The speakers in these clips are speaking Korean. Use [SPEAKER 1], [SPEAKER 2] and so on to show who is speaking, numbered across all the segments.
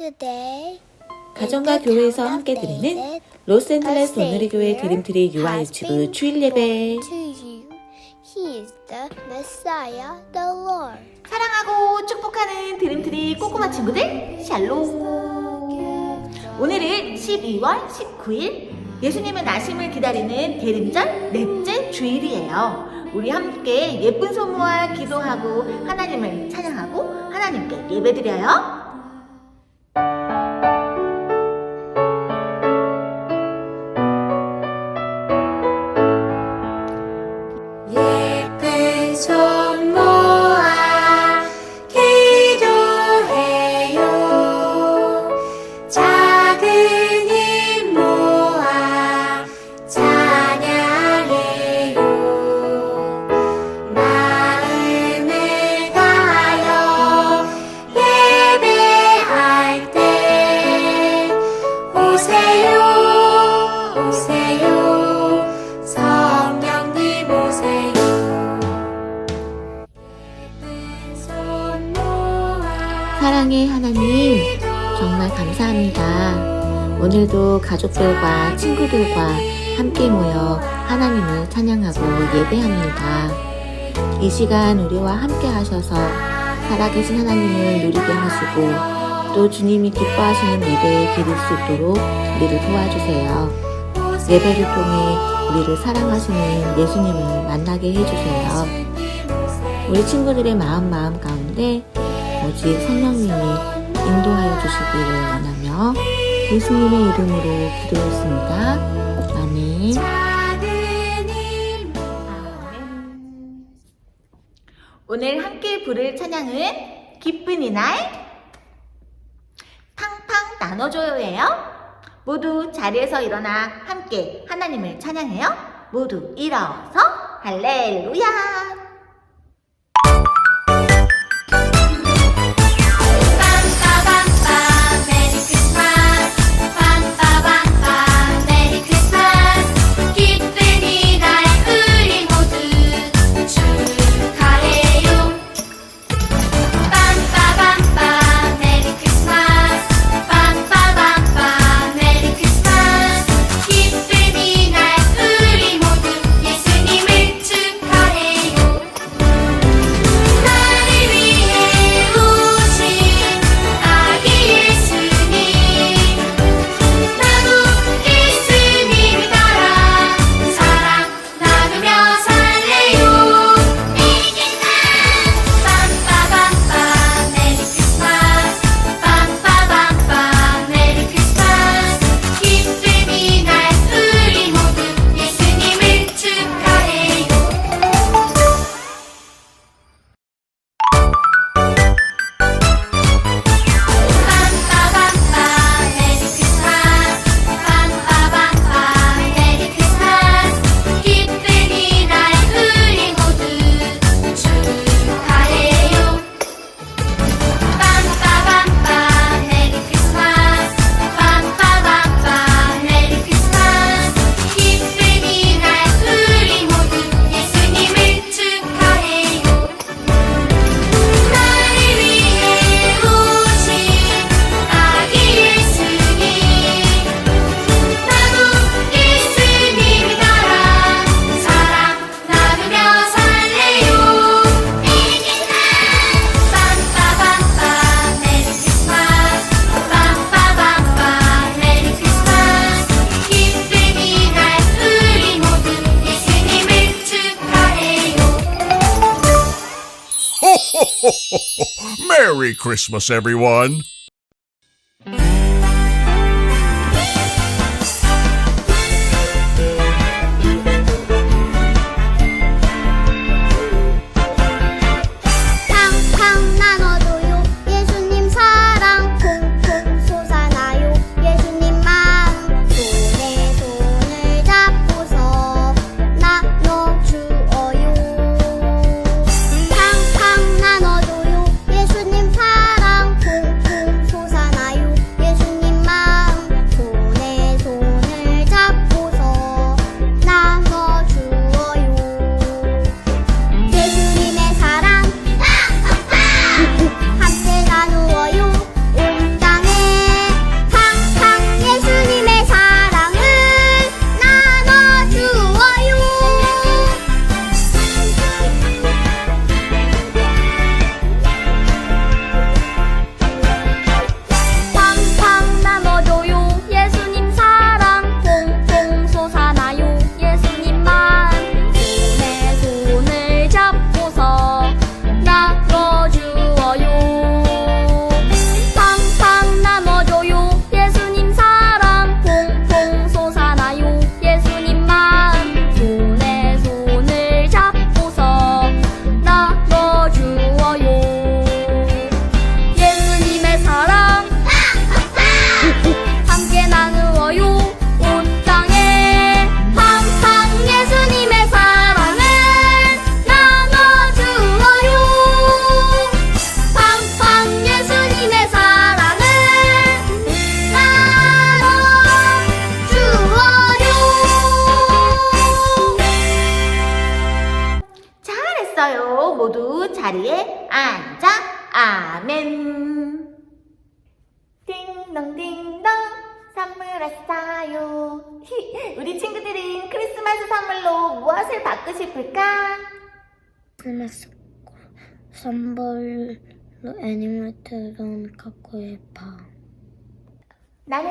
[SPEAKER 1] Today,
[SPEAKER 2] 가정과 교회에서 함께 드리는 로스앤젤레스 오늘의 교회 드림트리 유아 유튜브 주일 예배. 사랑하고 축복하는 드림트리 꼬꼬마 친구들 샬롬. 오늘은 12월 19일 예수님의 나심을 기다리는 대림절 넷째 주일이에요. 우리 함께 예쁜 소모와 기도하고 하나님을 찬양하고 하나님께 예배드려요 사랑의 하나님 정말 감사합니다 오늘도 가족들과 친구들과 함께 모여 하나님을 찬양하고 예배합니다 이 시간 우리와 함께 하셔서 살아계신 하나님을 누리게 하시고 또 주님이 기뻐하시는 예배에 드릴 수 있도록 우리를 도와주세요. 예배를 통해 우리를 사랑하시는 예수님을 만나게 해주세요. 우리 친구들의 마음 마음 가운데 오직 성령님이 인도하여 주시기를 원하며 예수님의 이름으로 기도했습니다. 아멘. 오늘 함께 부를 찬양은 기쁜 이날 팡팡 나눠줘요예요. 모두 자리에서 일어나 함께 하나님을 찬양해요. 모두 일어서 할렐루야.
[SPEAKER 3] Christmas, everyone!
[SPEAKER 4] 자리에 앉아. 아멘. 띵동띵동 선물 왔어요. 히, 우리 친구들은 크리스마스 선물로 무엇을 받고 싶을까?
[SPEAKER 1] 크리스마스 선물로 애니메이터를 갖고 싶어.
[SPEAKER 4] 나는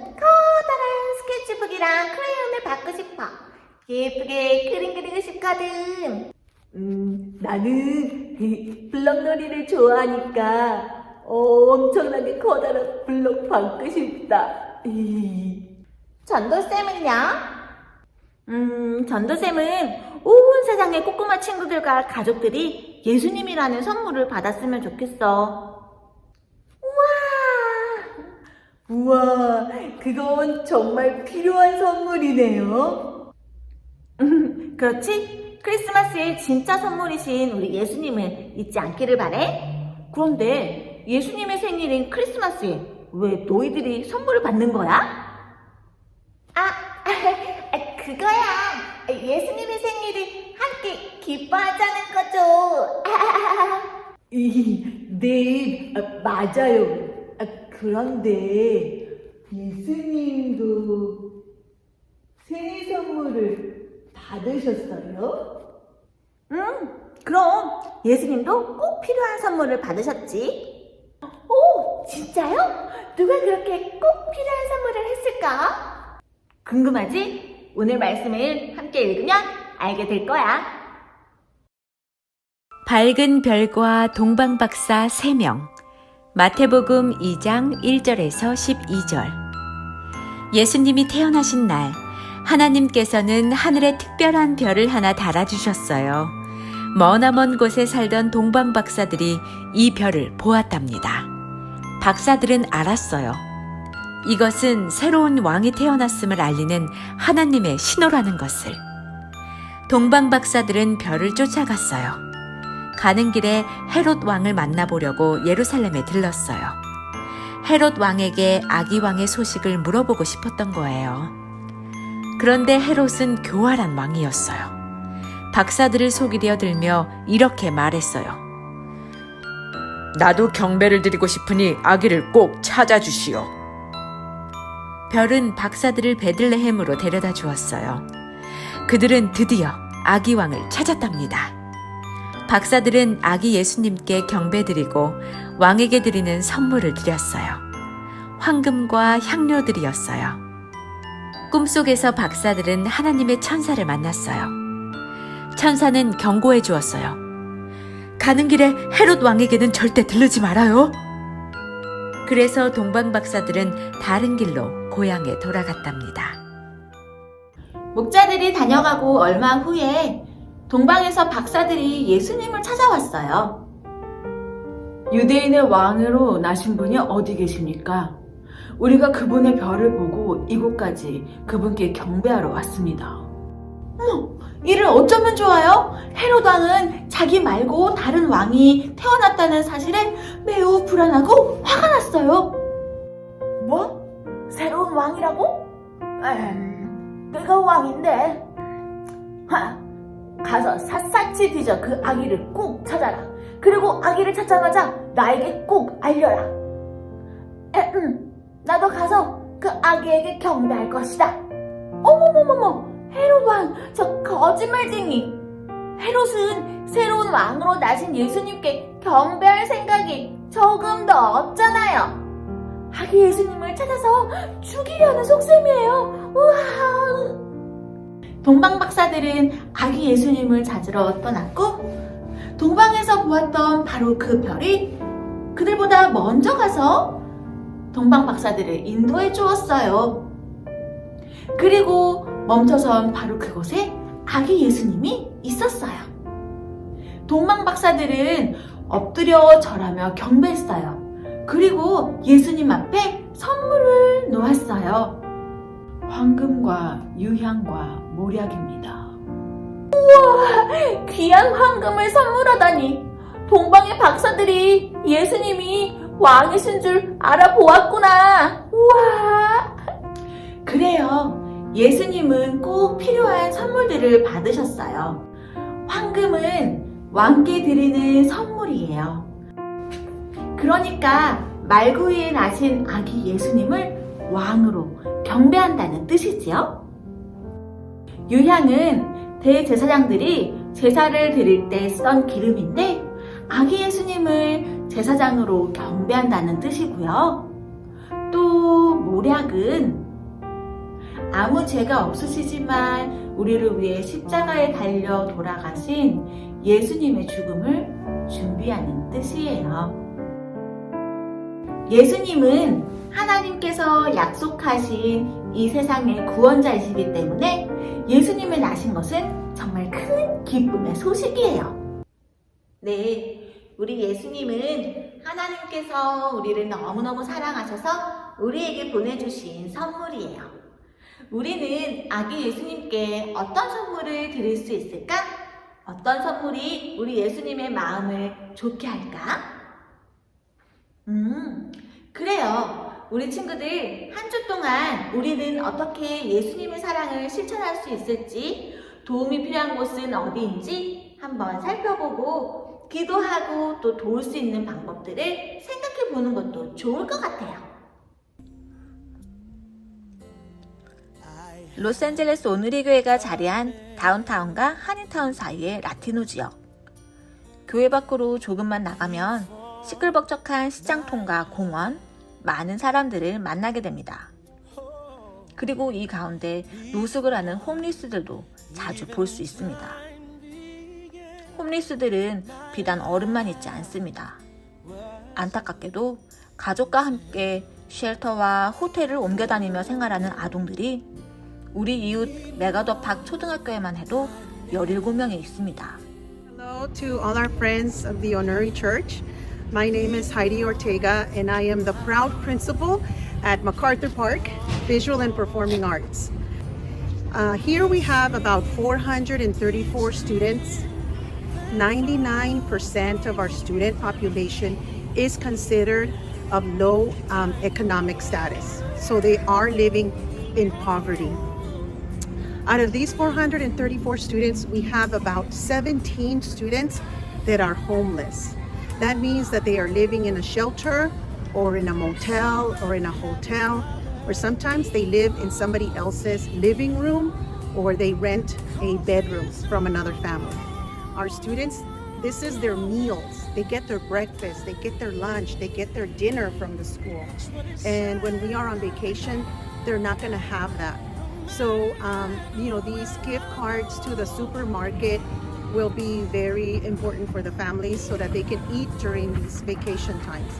[SPEAKER 4] 커다란 스케치북이랑 크레용을 받고 싶어. 예쁘게 그림 그리고 싶거든. 음, 나는 블럭놀이를 좋아하니까 엄청나게 커다란 블럭 받고 싶다. 전도쌤은요? 음, 전도쌤은 온 세상의 꼬꼬마 친구들과 가족들이 예수님이라는 선물을 받았으면 좋겠어. 우와, 그건 정말 필요한 선물이네요. 음, 그렇지? 크리스마스의 진짜 선물이신 우리 예수님을 잊지 않기를 바래. 그런데 예수님의 생일인 크리스마스에 왜 너희들이 선물을 받는 거야? 아, 그거야. 예수님의 생일을 함께 기뻐하자는 거죠. 네, 맞아요. 아, 그런데 예수님도 생일 선물을 받으셨어요? 응, 그럼 예수님도 꼭 필요한 선물을 받으셨지. 오, 진짜요? 누가 그렇게 꼭 필요한 선물을 했을까? 궁금하지? 오늘 말씀을 함께 읽으면 알게 될 거야.
[SPEAKER 3] 밝은 별과 동방박사 3명. 마태복음 2장 1절에서 12절. 예수님이 태어나신 날, 하나님께서는 하늘에 특별한 별을 하나 달아주셨어요. 머나먼 곳에 살던 동방 박사들이 이 별을 보았답니다. 박사들은 알았어요. 이것은 새로운 왕이 태어났음을 알리는 하나님의 신호라는 것을. 동방 박사들은 별을 쫓아갔어요. 가는 길에 헤롯 왕을 만나보려고 예루살렘에 들렀어요. 헤롯 왕에게 아기 왕의 소식을 물어보고 싶었던 거예요. 그런데 헤롯은 교활한 왕이었어요. 박사들을 속이려 들며 이렇게 말했어요.
[SPEAKER 5] 나도 경배를 드리고 싶으니 아기를 꼭 찾아주시오.
[SPEAKER 3] 별은 박사들을 베들레헴으로 데려다 주었어요. 그들은 드디어 아기 왕을 찾았답니다. 박사들은 아기 예수님께 경배드리고 왕에게 드리는 선물을 드렸어요. 황금과 향료들이었어요. 꿈속에서 박사들은 하나님의 천사를 만났어요. 천사는 경고해 주었어요. 가는 길에 헤롯 왕에게는 절대 들르지 말아요. 그래서 동방 박사들은 다른 길로 고향에 돌아갔답니다.
[SPEAKER 4] 목자들이 다녀가고 얼마 후에 동방에서 박사들이 예수님을 찾아왔어요.
[SPEAKER 6] 유대인의 왕으로 나신 분이 어디 계십니까? 우리가 그분의 별을 보고 이곳까지 그분께 경배하러 왔습니다.
[SPEAKER 4] 이를 어쩌면 좋아요? 헤롯 왕은 자기 말고 다른 왕이 태어났다는 사실에 매우 불안하고 화가 났어요. 뭐? 새로운 왕이라고? 음, 내가 왕인데. 하, 가서 샅샅이 뒤져 그 아기를 꼭 찾아라. 그리고 아기를 찾자마자 나에게 꼭 알려라. 에흠, 나도 가서 그 아기에게 경배할 것이다. 어머머머머, 헤롯 왕, 저 거짓말쟁이. 헤롯은 새로운 왕으로 나신 예수님께 경배할 생각이 조금 더 없잖아요. 아기 예수님을 찾아서 죽이려는 속셈이에요. 우와. 동방 박사들은 아기 예수님을 찾으러 떠났고 동방에서 보았던 바로 그 별이 그들보다 먼저 가서 동방 박사들을 인도해 주었어요. 그리고 멈춰선 바로 그곳에 아기 예수님이 있었어요. 동방 박사들은 엎드려 절하며 경배했어요. 그리고 예수님 앞에 선물을 놓았어요.
[SPEAKER 6] 황금과 유향과 모략입니다.
[SPEAKER 4] 귀한 황금을 선물하다니 동방의 박사들이 예수님이 왕이신 줄 알아보았구나. 우와. 그래요. 예수님은 꼭 필요한 선물들을 받으셨어요. 황금은 왕께 드리는 선물이에요. 그러니까 말구이에 나신 아기 예수님을 왕으로 경배한다는 뜻이지요. 유향은 대제사장들이 제사를 드릴 때 쓰던 기름인데 아기 예수님을 제사장으로 경배한다는 뜻이고요. 또 모략은 아무 죄가 없으시지만 우리를 위해 십자가에 달려 돌아가신 예수님의 죽음을 준비하는 뜻이에요. 예수님은 하나님께서 약속하신 이 세상의 구원자이시기 때문에 예수님을 낳으신 것은 정말 큰 기쁨의 소식이에요. 네, 우리 예수님은 하나님께서 우리를 너무너무 사랑하셔서 우리에게 보내주신 선물이에요. 우리는 아기 예수님께 어떤 선물을 드릴 수 있을까? 어떤 선물이 우리 예수님의 마음을 좋게 할까? 음, 그래요. 우리 친구들 한 주 동안 우리는 어떻게 예수님의 사랑을 실천할 수 있을지 도움이 필요한 곳은 어디인지 한번 살펴보고 기도하고 또 도울 수 있는 방법들을 생각해 보는 것도 좋을 것 같아요. 로스앤젤레스 오누리 교회가 자리한 다운타운과 한인타운 사이의 라티노 지역. 교회 밖으로 조금만 나가면 시끌벅적한 시장 통과 공원, 많은 사람들을 만나게 됩니다. 그리고 이 가운데 노숙을 하는 홈리스들도 자주 볼 수 있습니다. 홈리스들은 비단 어른만 있지 않습니다. 안타깝게도 가족과 함께 쉘터와 호텔을 옮겨 다니며 생활하는 아동들이 우리 이웃 메가더 팍 초등학교에만 해도 17명이 있습니다.
[SPEAKER 7] Hello to all our friends of the Honori Church. My name is Heidi Ortega, and I am the proud principal at MacArthur Park Visual and Performing Arts. Uh, here we have about 434 students. 99% of our student population is considered of low um, economic status, so they are living in poverty. Out of these 434 students, we have about 17 students that are homeless. That means that they are living in a shelter or in a motel or in a hotel, or sometimes they live in somebody else's living room or they rent a bedroom from another family. Our students, this is their meals. They get their breakfast, they get their lunch, they get their dinner from the school. And when we are on vacation, they're not going to have that. So, um, you know, these gift cards to the supermarket will be very important for the families so that they can eat during these vacation times.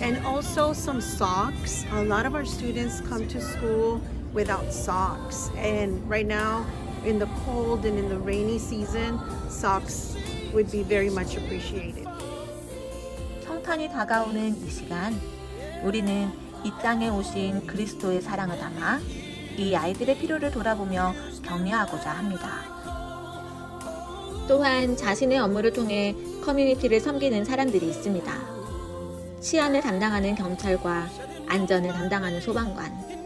[SPEAKER 7] And also some socks. A lot of our students come to school without socks. And right now, in the cold and in the rainy season, socks would be very much appreciated.
[SPEAKER 3] 성탄이 다가오는 이 시간, 우리는 이 땅에 오신 그리스도의 사랑을 담아 이 아이들의 필요를 돌아보며 격려하고자 합니다. 또한 자신의 업무를 통해 커뮤니티를 섬기는 사람들이 있습니다. 치안을 담당하는 경찰과 안전을 담당하는 소방관,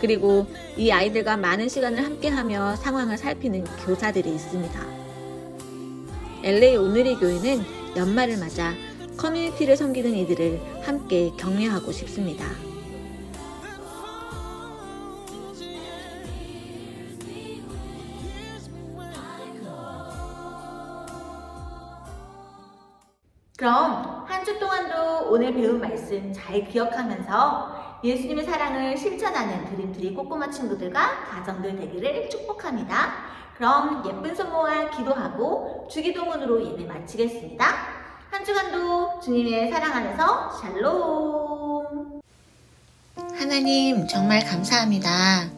[SPEAKER 3] 그리고 이 아이들과 많은 시간을 함께하며 상황을 살피는 교사들이 있습니다. LA 오늘의 교회는 연말을 맞아 커뮤니티를 섬기는 이들을 함께 격려하고 싶습니다.
[SPEAKER 2] 그럼 한 주 동안도 오늘 배운 말씀 잘 기억하면서 예수님의 사랑을 실천하는 드림트리 꼬꼬마 친구들과 가정들 되기를 축복합니다. 그럼 예쁜 손 모아 기도하고 주기도문으로 예배 마치겠습니다. 한 주간도 주님의 사랑 안에서 샬롬.
[SPEAKER 3] 하나님 정말 감사합니다.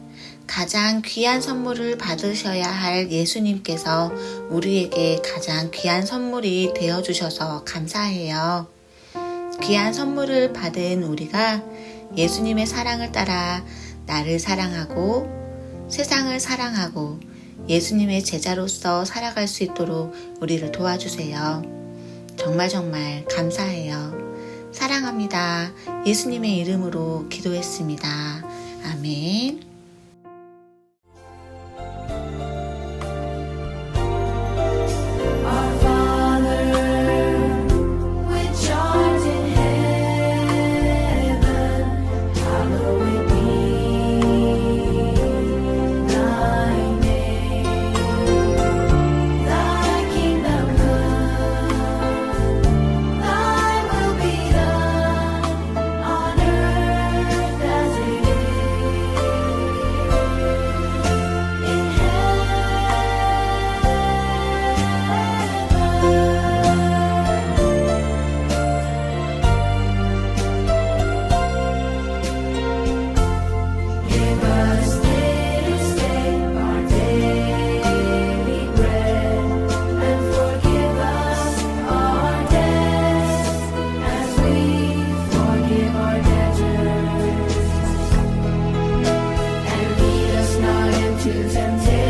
[SPEAKER 3] 가장 귀한 선물을 받으셔야 할 예수님께서 우리에게 가장 귀한 선물이 되어 주셔서 감사해요. 귀한 선물을 받은 우리가 예수님의 사랑을 따라 나를 사랑하고 세상을 사랑하고 예수님의 제자로서 살아갈 수 있도록 우리를 도와주세요. 정말 정말 감사해요. 사랑합니다. 예수님의 이름으로 기도했습니다. 아멘. tears and.